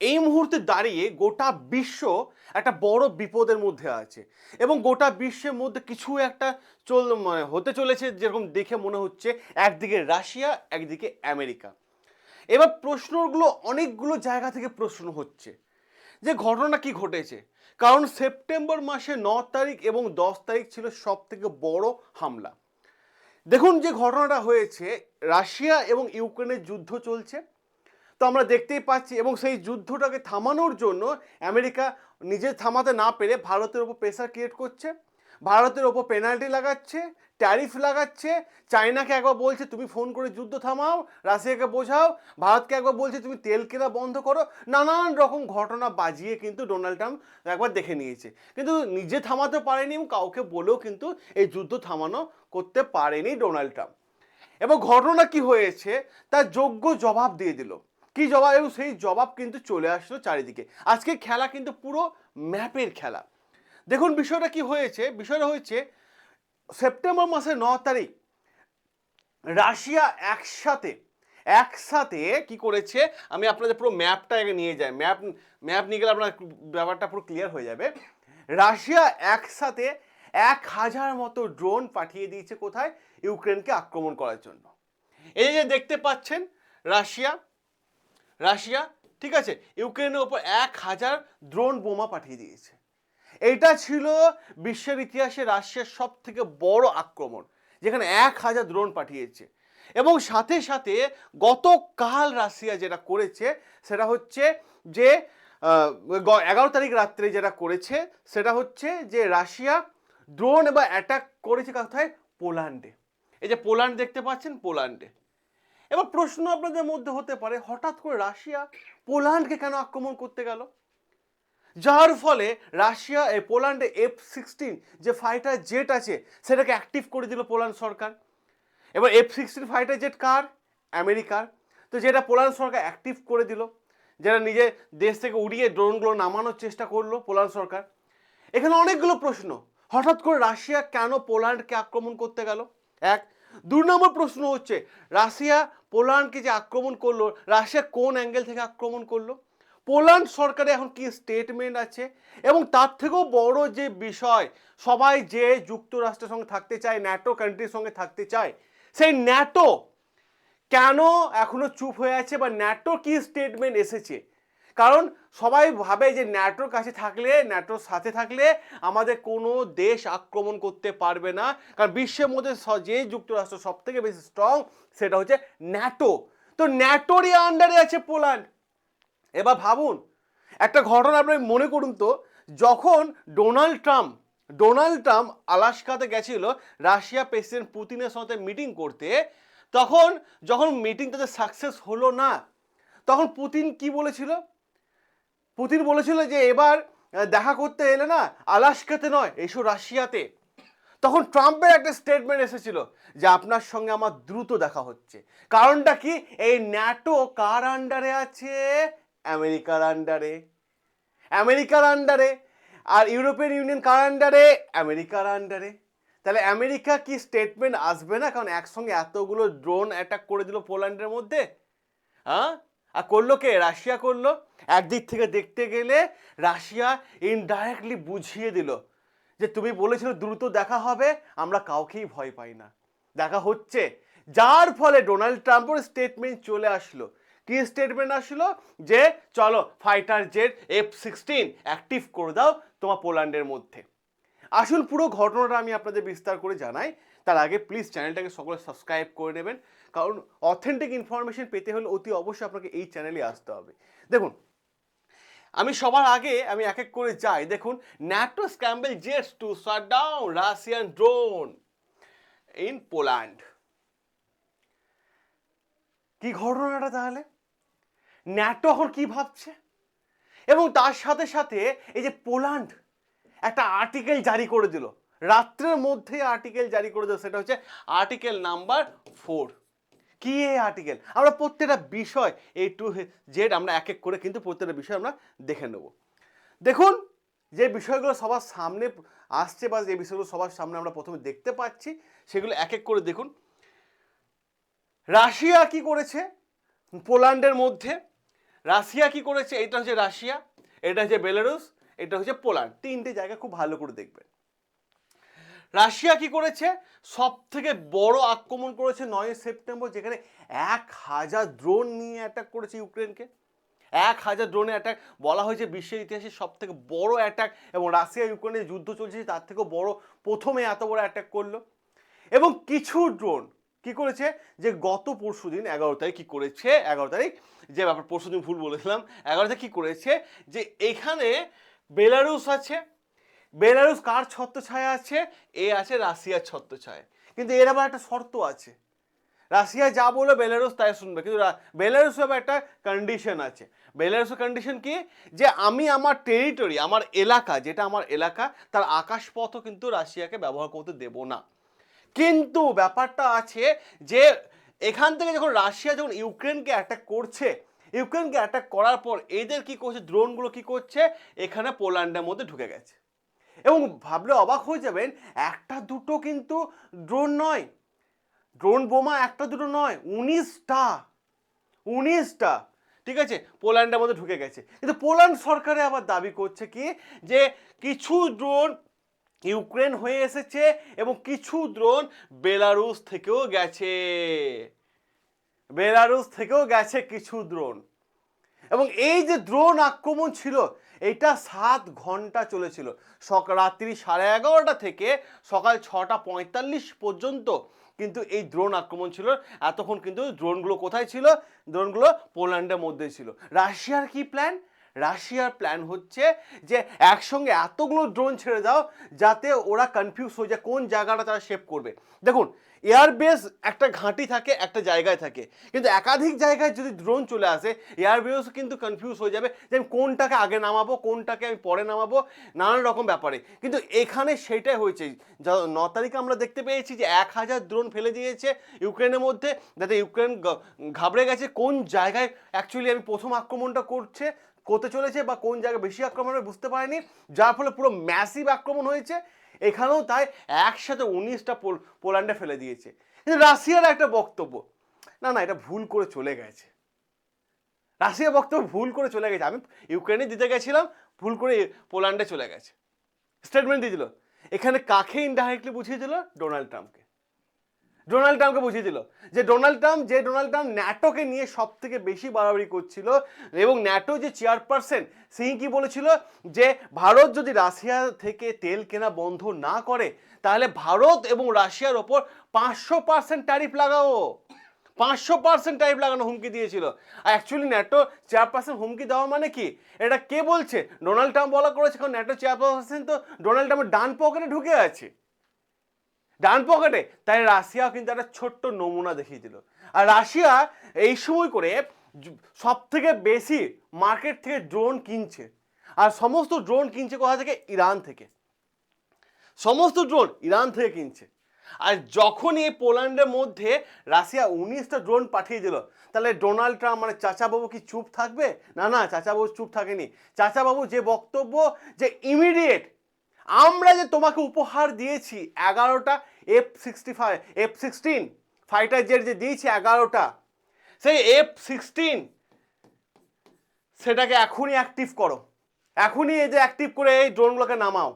এই মুহূর্তে দাঁড়িয়ে গোটা বিশ্ব একটা বড় বিপদের মধ্যে আছে এবং গোটা বিশ্বের মধ্যে কিছু একটা চল মানে হতে চলেছে যেরকম দেখে মনে হচ্ছে, একদিকে রাশিয়া, একদিকে আমেরিকা। এবার প্রশ্নগুলো অনেকগুলো জায়গা থেকে প্রশ্ন হচ্ছে যে ঘটনা কি ঘটেছে? কারণ সেপ্টেম্বর মাসে ন তারিখ এবং দশ তারিখ ছিল সব থেকে বড় হামলা। দেখুন যে ঘটনাটা হয়েছে, রাশিয়া এবং ইউক্রেনের যুদ্ধ চলছে। তো আমরা দেখতেই পাচ্ছি এবং সেই যুদ্ধটাকে থামানোর জন্য আমেরিকা নিজে থামাতে না পেরে ভারতের ওপর প্রেসার ক্রিয়েট করছে, ভারতের ওপর পেনাল্টি লাগাচ্ছে ট্যারিফ লাগাচ্ছে, চায়নাকে একবার বলছে, তুমি ফোন করে যুদ্ধ থামাও, রাশিয়াকে বোঝাও, ভারতকে একবার বলছে, তুমি তেল কেনা বন্ধ করো। নানান রকম ঘটনা বাজিয়ে কিন্তু ডোনাল্ড ট্রাম্প একবার দেখে নিয়েছে। কিন্তু নিজে থামাতে পারেনি এবং কাউকে বলেও কিন্তু এই যুদ্ধ থামানো করতে পারেনি ডোনাল্ড ট্রাম্প এবং ঘটনা কি হয়েছে? তার যোগ্য জবাব দিয়ে দিল। কি জবাব? এবং সেই জবাব কিন্তু চলে আসলো চারিদিকে। আজকে খেলা কিন্তু পুরো ম্যাপের খেলা। দেখুন বিষয়টা কি হয়েছে। বিষয়টা হয়েছে, সেপ্টেম্বর মাসের ন তারিখ, রাশিয়া একসাথে একসাথে কি করেছে? আমি আপনাদের পুরো ম্যাপটা নিয়ে যাই। ম্যাপ ম্যাপ নিয়ে গেলে আপনার ব্যাপারটা পুরো ক্লিয়ার হয়ে যাবে। রাশিয়া একসাথে এক হাজার মতো ড্রোন পাঠিয়ে দিয়েছে কোথায়? ইউক্রেনকে আক্রমণ করার জন্য। এই যে দেখতে পাচ্ছেন, রাশিয়া রাশিয়া, ঠিক আছে? ইউক্রেনের ওপর এক হাজার ড্রোন বোমা পাঠিয়ে দিয়েছে। এটা ছিল বিশ্বের ইতিহাসে রাশিয়ার সব থেকে বড় আক্রমণ, যেখানে এক হাজার ড্রোন পাঠিয়েছে। এবং সাথে সাথে গতকাল রাশিয়া যেটা করেছে, সেটা হচ্ছে যে এগারো তারিখ রাত্রে যেটা করেছে, সেটা হচ্ছে যে রাশিয়া ড্রোন এবার অ্যাটাক করেছে কোথায়? পোল্যান্ডে। এই যে পোল্যান্ড দেখতে পাচ্ছেন? পোল্যান্ডে। এবার প্রশ্ন আপনাদের মধ্যে হতে পারে, হঠাৎ করে রাশিয়া পোল্যান্ডকে কেন আক্রমণ করতে গেল? যার ফলে রাশিয়া এই পোল্যান্ডে এফ সিক্সটিন যে ফাইটার জেট আছে, সেটাকে অ্যাক্টিভ করে দিল পোল্যান্ড সরকার। এবার এফ সিক্সটিন ফাইটার জেট কার? আমেরিকার। তো যেটা পোল্যান্ড সরকার অ্যাক্টিভ করে দিল, যেটা নিজে দেশ থেকে উড়িয়ে ড্রোনগুলো নামানোর চেষ্টা করল পোল্যান্ড সরকার। এখানে অনেকগুলো প্রশ্ন, হঠাৎ করে রাশিয়া কেন পোল্যান্ডকে আক্রমণ করতে গেল? এক দুই নম্বর প্রশ্ন হচ্ছে, রাশিয়া পোল্যান্ডকে যে আক্রমণ করল, রাশিয়া কোন অ্যাঙ্গেল থেকে আক্রমণ করল? পোল্যান্ড সরকারে এখন কি স্টেটমেন্ট আছে? এবং তার থেকেও বড় যে বিষয়, সবাই যে যুক্তরাষ্ট্রের সঙ্গে থাকতে চায় ন্যাটো কান্ট্রির সঙ্গে থাকতে চায়, সেই ন্যাটো কেন এখনও চুপ হয়ে আছে বা ন্যাটো কি স্টেটমেন্ট এসেছে? কারণ সবাই ভাবে যে ন্যাটোর কাছে থাকলে, ন্যাটোর সাথে থাকলে আমাদের কোনো দেশ আক্রমণ করতে পারবে না। কারণ বিশ্বের মধ্যে যে যুক্তরাষ্ট্র সব থেকে বেশি স্ট্রং সেটা হচ্ছে ন্যাটো। তো ন্যাটোরই আন্ডারে আছে পোল্যান্ড। এবার ভাবুন, একটা ঘটনা আপনি মনে করুন তো, যখন ডোনাল্ড ট্রাম্প ডোনাল্ড ট্রাম্প আলাস্কাতে গেছিল রাশিয়া প্রেসিডেন্ট পুতিনের সাথে মিটিং করতে, তখন যখন মিটিং তাদের সাকসেস হলো না, তখন পুতিন কি বলেছিল? পুতিন বলেছিল যে এবার দেখা করতে এলে না আলাস্কাতে নয়, এসো রাশিয়াতে। তখন ট্রাম্পের একটা স্টেটমেন্ট এসেছিল যে আপনার সঙ্গে আমার দ্রুত দেখা হচ্ছে। কারণটা কি? এই ন্যাটো কার আন্ডারে আছে? আমেরিকার আন্ডারে আমেরিকার আন্ডারে আর ইউরোপিয়ান ইউনিয়ন কার আন্ডারে আমেরিকার আন্ডারে তাহলে আমেরিকা কি স্টেটমেন্ট আসবে না? কারণ একসঙ্গে এতগুলো ড্রোন অ্যাটাক করে দিল পোল্যান্ডের মধ্যে? হ্যাঁ? আর করল কে? রাশিয়া করল। একদিক থেকে দেখতে গেলে রাশিয়া ইনডাইরেক্টলি বুঝিয়ে দিল যে তুমি বলেছিল দ্রুত দেখা হবে, আমরা কাউকেই ভয় পাই না। দেখা হচ্ছে। যার ফলে ডোনাল্ড ট্রাম্পের স্টেটমেন্ট চলে আসলো। কি স্টেটমেন্ট আসলো? যে চলো fighter jet F sixteen active করে দাও তোমার পোল্যান্ডের মধ্যে। আসল পুরো ঘটনাটা আমি আপনাদের বিস্তার করে জানাই। তার আগে প্লিজ চ্যানেলটাকে সকলে সাবস্ক্রাইব করে নেবেন। কারণ অথেন্টিক ইনফরমেশন পেতে হলে অতি অবশ্যই আপনাকে এই চ্যানেলে আসতে হবে। দেখুন, আমি সবার আগে আমি এক এক করে যাই। দেখুন, NATO scramble jets to shut down Russian drone in Poland কি ঘটনাটা তাহলে? ন্যাটো এখন কি ভাবছে? এবং তার সাথে সাথে এই যে পোল্যান্ড একটা আর্টিকেল জারি করে দিল। রাত্রের মধ্যে আর্টিকেল জারি করে দিল সেটা হচ্ছে আর্টিকেল নাম্বার ফোর কি এই আর্টিকেল আমরা প্রত্যেকটা বিষয় এই টু জেড আমরা এক এক করে কিন্তু প্রত্যেকটা বিষয় আমরা দেখে নেব। দেখুন, যে বিষয়গুলো সবার সামনে আসছে বা যে বিষয়গুলো সবার সামনে আমরা প্রথমে দেখতে পাচ্ছি, সেগুলো এক এক করে দেখুন। রাশিয়া কি করেছে? পোল্যান্ডের মধ্যে। রাশিয়া কি করেছে? এটা হচ্ছে রাশিয়া, এটা হচ্ছে বেলারুস এটা হচ্ছে পোল্যান্ড। তিনটে জায়গা খুব ভালো করে দেখবেন। রাশিয়া কি করেছে? সব থেকে বড় আক্রমণ করেছে নয় সেপ্টেম্বর, যেখানে এক হাজার ড্রোন নিয়ে অ্যাটাক করেছে ইউক্রেনকে। এক হাজার ড্রোনে অ্যাটাক বলা হয়েছে বিশ্বের ইতিহাসে সব থেকে বড় অ্যাটাক এবং রাশিয়া ইউক্রেনের যুদ্ধ চলছে, তার থেকেও বড় প্রথমে এত বড় অ্যাটাক করল। এবং কিছু ড্রোন কি করেছে? যে গত পরশু দিন এগারো তারিখ কী করেছে? এগারো তারিখ, যে ব্যাপার পরশু দিন ভুল বলেছিলাম, এগারো তারিখ কি করেছে? যে এখানে বেলারুস আছে বেলারুস কার ছত্রছায়া আছে? এ আছে রাশিয়ার ছত্রছায়া। কিন্তু এর আবার একটা শর্ত আছে। রাশিয়া যা বলবে বেলারুস তাই শুনবে। কিন্তু বেলারুসের আবার একটা কন্ডিশন আছে। বেলারুসের কন্ডিশন কি? যে আমি আমার টেরিটরি আমার এলাকা, যেটা আমার এলাকা, তার আকাশপথও কিন্তু রাশিয়াকে ব্যবহার করতে দেব না। কিন্তু ব্যাপারটা আছে যে এখান থেকে যখন রাশিয়া যখন ইউক্রেনকে অ্যাটাক করছে, ইউক্রেনকে অ্যাটাক করার পর এদের কি করছে? ড্রোনগুলো কি করছে? এখানে পোল্যান্ডের মধ্যে ঢুকে গেছে। এবং ভাবলে অবাক হয়ে যাবেন, একটা দুটো কিন্তু ড্রোন নয়। ড্রোন বোমা একটা দুটো নয়, উনিশটা উনিশটা, ঠিক আছে? পোল্যান্ডের মধ্যে ঢুকে গেছে। কিন্তু পোল্যান্ড সরকারে আবার দাবি করছে কি? যে কিছু ড্রোন ইউক্রেন হয়ে এসেছে এবং কিছু ড্রোন বেলারুস থেকেও গেছে। বেলারুস থেকেও গেছে কিছু ড্রোন এবং এই যে ড্রোন আক্রমণ ছিল এটা সাত ঘণ্টা চলেছিল। সক রাত্রি সাড়ে এগারোটা থেকে সকাল ছটা পঁয়তাল্লিশ পর্যন্ত কিন্তু এই ড্রোন আক্রমণ ছিল। এতক্ষণ কিন্তু ড্রোনগুলো কোথায় ছিল? ড্রোনগুলো পোল্যান্ডের মধ্যে ছিল। রাশিয়ার কি প্ল্যান রাশিয়ার প্ল্যান হচ্ছে যে একসঙ্গে এতগুলো ড্রোন ছেড়ে দাও যাতে ওরা কনফিউজ হয়ে যায় কোন জায়গাটা তারা শেপ করবে। দেখুন এয়ারবেস একটা ঘাঁটি থাকে, একটা জায়গায় থাকে। কিন্তু একাধিক জায়গায় যদি ড্রোন চলে আসে এয়ারবেস কিন্তু কনফিউজ হয়ে যাবে যে আমি কোনটাকে আগে নামাবো, কোনটাকে আমি পরে নামাবো, নানান রকম ব্যাপারে। কিন্তু এখানে সেটাই হয়েছে। ন তারিখে আমরা দেখতে পেয়েছি যে এক হাজার ড্রোন ফেলে দিয়েছে ইউক্রেনের মধ্যে। যাতে ইউক্রেন ঘাবড়ে গেছে কোন জায়গায় অ্যাকচুয়ালি আমি প্রথম আক্রমণটা করছে করতে চলেছে বা কোন জায়গায় বেশি আক্রমণ হবে বুঝতে পারেনি, যার ফলে পুরো ম্যাসিভ আক্রমণ হয়েছে। এখানেও তাই একসাথে উনিশটা পোল্যান্ডে ফেলে দিয়েছে। কিন্তু রাশিয়ার একটা বক্তব্য, না না, এটা ভুল করে চলে গেছে। রাশিয়া বক্তব্য ভুল করে চলে গেছে। আমি ইউক্রেনে দিতে গেছিলাম, ভুল করে পোল্যান্ডে চলে গেছে। স্টেটমেন্ট দিয়ে দিল। এখানে কাকে ইনডাইরেক্টলি বুঝিয়ে দিল? ডোনাল্ড ট্রাম্পকে ডোনাল্ড ট্রাম্পকে বুঝিয়ে দিল যে ডোনাল্ড ট্রাম্প, যে ডোনাল্ড ট্রাম্প ন্যাটোকে নিয়ে সব থেকে বেশি বাড়াবাড়ি করছিল এবং ন্যাটো যে চেয়ারপারসন সেই কি বলেছিল যে ভারত যদি রাশিয়া থেকে তেল কেনা বন্ধ না করে, তাহলে ভারত এবং রাশিয়ার ওপর পাঁচশো পার্সেন্ট ট্যারিফ লাগাও। পাঁচশো পার্সেন্ট টাইপ লাগানো হুমকি দিয়েছিল। আর অ্যাকচুয়ালি ন্যাটো চেয়ারপারসন হুমকি দেওয়া মানে কি? এটা কে বলছে? ডোনাল্ড ট্রাম্প বলা করেছে, কারণ ন্যাটো চেয়ারপারসন তো ডোনাল্ড ট্রাম্পের ডান পকেটে ঢুকে আছে। ডান পকেটে, তাই রাশিয়া কিন্তু একটা ছোট্ট নমুনা দেখিয়ে দিল আর রাশিয়া এই সময় করে সব থেকে বেশি মার্কেট থেকে ড্রোন কিনছে। আর সমস্ত ড্রোন কিনছে কোথা থেকে? ইরান থেকে। সমস্ত ড্রোন ইরান থেকে কিনছে। আর যখনই এই পোল্যান্ডের মধ্যে রাশিয়া উনিশটা ড্রোন পাঠিয়ে দিল তাহলে ডোনাল্ড ট্রাম্প মানে চাচাবাবু কি চুপ থাকবে? না না, চাচাবাবু চুপ থাকেনি। চাচাবাবু যে বক্তব্য যে ইমিডিয়েট আমরা যে তোমাকে উপহার দিয়েছি এগারোটা F sixty five F sixteen fighter jet যে দিয়েছি এগারোটা, সেই এফ সিক্সটিন সেটাকে এখনই অ্যাক্টিভ করো। এখনই এই যে অ্যাক্টিভ করে এই ড্রোনগুলোকে নামাও।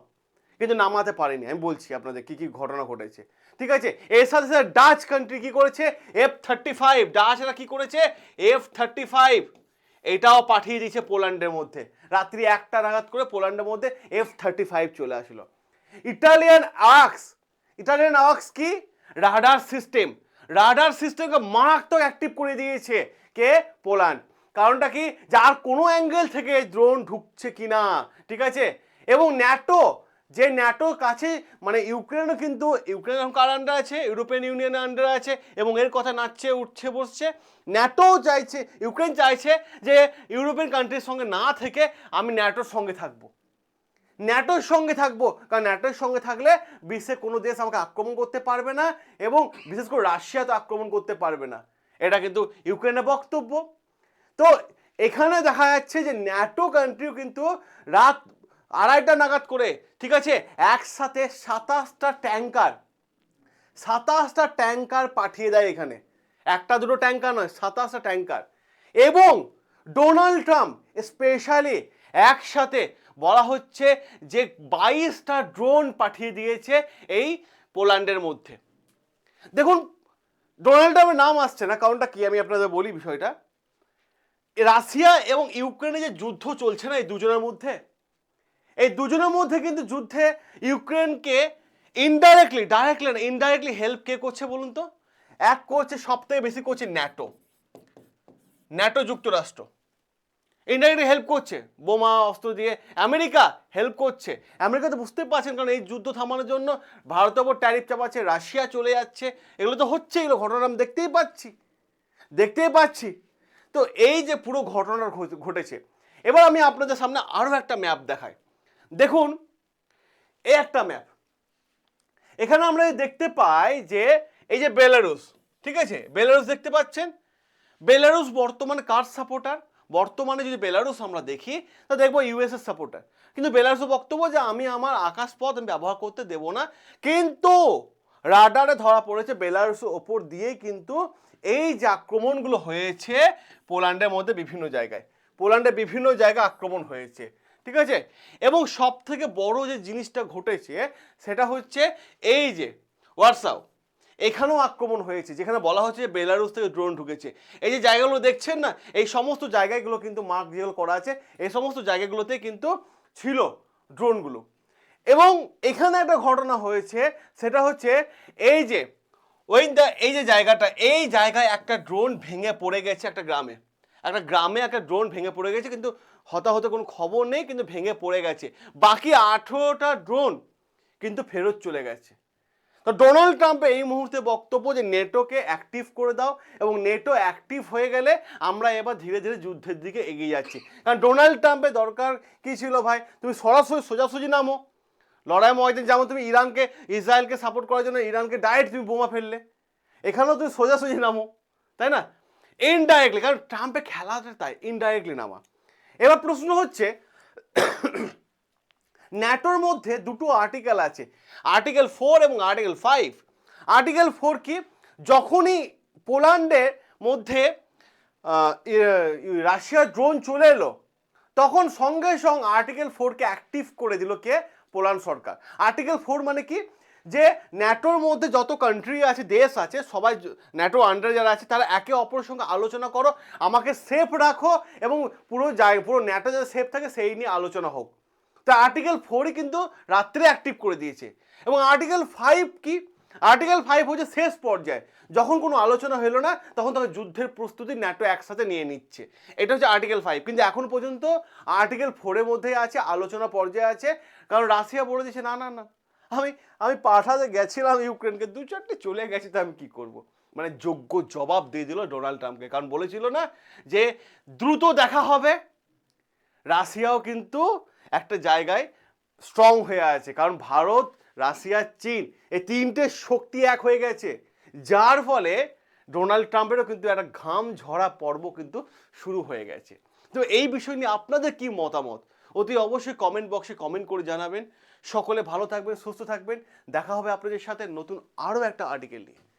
কিন্তু নামাতে পারেনি, আমি বলছি আপনাদের কি কি ঘটনা ঘটেছে। ঠিক আছে, এর সাথে সাথে ডাচ কান্ট্রি কি করেছে? এফ থার্টি ফাইভ ডাচরা কী করেছে? এফ থার্টি ফাইভ এটাও পাঠিয়ে দিয়েছে পোল্যান্ডের মধ্যে। রাত্রি একটা নাগাদ করে পোল্যান্ডের মধ্যে এফ থার্টি ফাইভ চলে আসলো। ইটালিয়ান আক্স ইটালিয়ান আক্স কি? Radar system. রাডার সিস্টেমকে মারাত্মক অ্যাক্টিভ করে দিয়েছে কে? পোল্যান্ড। কারণটা কি? যার কোনো অ্যাঙ্গেল থেকে ড্রোন ঢুকছে কিনা, ঠিক আছে? এবং ন্যাটো যে ন্যাটোর কাছে মানে ইউক্রেনও কিন্তু ইউক্রেন কার আন্ডার আছে? ইউরোপিয়ান ইউনিয়নের আন্ডার আছে এবং এর কথা নাচছে, উঠছে, বসছে। ন্যাটোও চাইছে, ইউক্রেন চাইছে যে ইউরোপিয়ান কান্ট্রির সঙ্গে না থেকে আমি ন্যাটোর সঙ্গে থাকব। ন্যাটোর সঙ্গে থাকব, কারণ ন্যাটোর সঙ্গে থাকলে বিশ্বে কোনো দেশ আমাকে আক্রমণ করতে পারবে না এবং বিশেষ করে রাশিয়া তো আক্রমণ করতে পারবে না। এটা কিন্তু ইউক্রেনের বক্তব্য। তো এখানে দেখা যাচ্ছে যে ন্যাটো কান্ট্রিও কিন্তু রাত আড়াইটা নাগাদ করে, ঠিক আছে? একসাথে সাতাশটা ট্যাঙ্কার সাতাশটা ট্যাঙ্কার পাঠিয়ে দেয় এখানে। একটা দুটো ট্যাঙ্কার নয়, সাতাশটা ট্যাঙ্কার। এবং ডোনাল্ড ট্রাম্প স্পেশালি একসাথে বলা হচ্ছে যে বাইশটা ড্রোন পাঠিয়ে দিয়েছে এই পোল্যান্ডের মধ্যে। দেখুন, ডোনাল্ড ট্রাম্পের নাম আসছে না, কারণটা কি আমি আপনাদের বলি বিষয়টা? রাশিয়া এবং ইউক্রেনে যে যুদ্ধ চলছে না এই দুজনের মধ্যে? এই দুজনের মধ্যে কিন্তু যুদ্ধে ইউক্রেনকে ইনডাইরেক্টলি ডাইরেক্টলি না ইনডাইরেক্টলি হেল্প কে করছে বলুন তো? এক করছে সবথেকে বেশি করছে ন্যাটো ন্যাটো যুক্তরাষ্ট্র। ইনডাইরেক্টলি হেল্প করছে। বোমা, অস্ত্র দিয়ে। আমেরিকা হেল্প করছে। আমেরিকা তো বুঝতে পারছেন, কারণ এই যুদ্ধ থামানোর জন্য ভারতের ওপর ট্যারিফ চাপাচ্ছে, রাশিয়া চলে যাচ্ছে। এগুলো তো হচ্ছে এগুলো ঘটনা আমি দেখতেই পাচ্ছি। দেখতেই পাচ্ছি। তো এই যে পুরো ঘটনাটা ঘটে- ঘটেছে। এবার আমি আপনাদের সামনে আরও একটা ম্যাপ দেখাই। দেখুন এই একটা ম্যাপ এখানে আমরা দেখতে পাই যে, এই যে বেলারুস ঠিক আছে? বেলারুস দেখতে পাচ্ছেন? বেলারুস বর্তমানে কার সাপোর্টার বর্তমানে যদি বেলারুস আমরা দেখি, তা দেখব ইউএসএর সাপোর্টার কিন্তু বেলারুসের বক্তব্য যে আমি আমার আকাশপথ আমি ব্যবহার করতে দেব না, কিন্তু রাডারে ধরা পড়েছে বেলারুসের ওপর দিয়েই কিন্তু এই যে আক্রমণগুলো হয়েছে পোল্যান্ডের মধ্যে বিভিন্ন জায়গায়। পোল্যান্ডে বিভিন্ন জায়গায় আক্রমণ হয়েছে। ঠিক আছে? এবং সব থেকে বড় যে জিনিসটা ঘটেছে, সেটা হচ্ছে এই যে, হোয়াটসঅ্যাপ। এখানেও আক্রমণ হয়েছে, যেখানে বলা হচ্ছে বেলারুস থেকে ড্রোন ঢুকেছে। এই যে জায়গাগুলো দেখছেন না, এই সমস্ত জায়গাগুলো কিন্তু মার্ক যেগুলো করা আছে, এই সমস্ত জায়গাগুলোতে কিন্তু ছিল ড্রোনগুলো। এবং এখানে একটা ঘটনা হয়েছে, সেটা হচ্ছে এই যে, ওই দা- এই যে জায়গাটা, এই জায়গায় একটা ড্রোন ভেঙে পড়ে গেছে একটা গ্রামে। একটা গ্রামে একটা ড্রোন ভেঙে পড়ে গেছে, কিন্তু হতাহত কোনো খবর নেই, কিন্তু ভেঙে পড়ে গেছে। বাকি আঠেরোটা ড্রোন কিন্তু ফেরত চলে গেছে। তো ডোনাল্ড ট্রাম্পের এই মুহূর্তে বক্তব্য যে নেটোকে অ্যাক্টিভ করে দাও এবং নেটো অ্যাক্টিভ হয়ে গেলে আমরা এবার ধীরে ধীরে যুদ্ধের দিকে এগিয়ে যাচ্ছি। কারণ ডোনাল্ড ট্রাম্পের দরকার কী ছিল ভাই? তুমি সরাসরি সোজাসুজি নামো। লড়াই ময়দান যেমন তুমি ইরানকে, ইসরায়েলকে সাপোর্ট করার জন্য ইরানকে ডাইরেক্ট তুমি বোমা ফেললে, এখানেও তুমি সোজাসুজি নামো, তাই না? ইনডাইরেক্টলি কারণ ট্রাম্পের খেলাটা তাই ইনডাইরেক্টলি নামা। এবার প্রশ্ন হচ্ছে ন্যাটোর মধ্যে দুটো আর্টিকেল আছে। আর্টিকেল ফোর এবং আর্টিকেল ফাইভ আর্টিকেল ফোর কি যখনই পোল্যান্ডের মধ্যে আহ, ই- ই- রাশিয়ার ড্রোন চলে এলো তখন সঙ্গে সঙ্গে আর্টিকেল ফোরকে অ্যাক্টিভ করে দিল কে? পোল্যান্ড সরকার। আর্টিকেল ফোর মানে কি? যে ন্যাটোর মধ্যে যত কান্ট্রি আছে, দেশ আছে, সবাই ন্যাটো আন্ডারে যারা আছে, তারা একে অপরের সঙ্গে আলোচনা করো, আমাকে সেফ রাখো এবং পুরো জায়গা পুরো ন্যাটো যাতে সেফ থাকে, সেই নিয়ে আলোচনা হোক। তা আর্টিকেল ফোরই কিন্তু রাত্রে অ্যাক্টিভ করে দিয়েছে। এবং আর্টিকেল ফাইভ কি? আর্টিকেল ফাইভ হচ্ছে শেষ পর্যায়ে। যখন কোনো আলোচনা হলো না, তখন তাকে যুদ্ধের প্রস্তুতি ন্যাটো একসাথে নিয়ে নিচ্ছে। এটা হচ্ছে আর্টিকেল ফাইভ কিন্তু এখন পর্যন্ত আর্টিকেল ফোরের মধ্যেই আছে, আলোচনা পর্যায়ে আছে। কারণ রাশিয়া বলে দিচ্ছে না না না। আমি আমি পাঠাতে গেছিলাম ইউক্রেনকে, দু চারটে চলে গেছি, তো আমি কী করব? মানে যোগ্য জবাব দিয়ে দিল ডোনাল্ড ট্রাম্পকে। কারণ বলেছিল না যে দ্রুত দেখা হবে, রাশিয়াও কিন্তু একটা জায়গায় স্ট্রং হয়ে আছে। কারণ ভারত, রাশিয়া, চীন এই তিনটে শক্তি এক হয়ে গেছে। যার ফলে ডোনাল্ড ট্রাম্পেরও কিন্তু একটা ঘাম ঝরা পর্ব কিন্তু শুরু হয়ে গেছে। তো এই বিষয় নিয়ে আপনাদের কি মতামত? অতি অবশ্যই কমেন্ট বক্সে কমেন্ট করে জানাবেন। সকলে ভালো থাকবেন সুস্থ থাকবেন। দেখা হবে আপনাদের সাথে নতুন আরও একটা আর্টিকেল নিয়ে।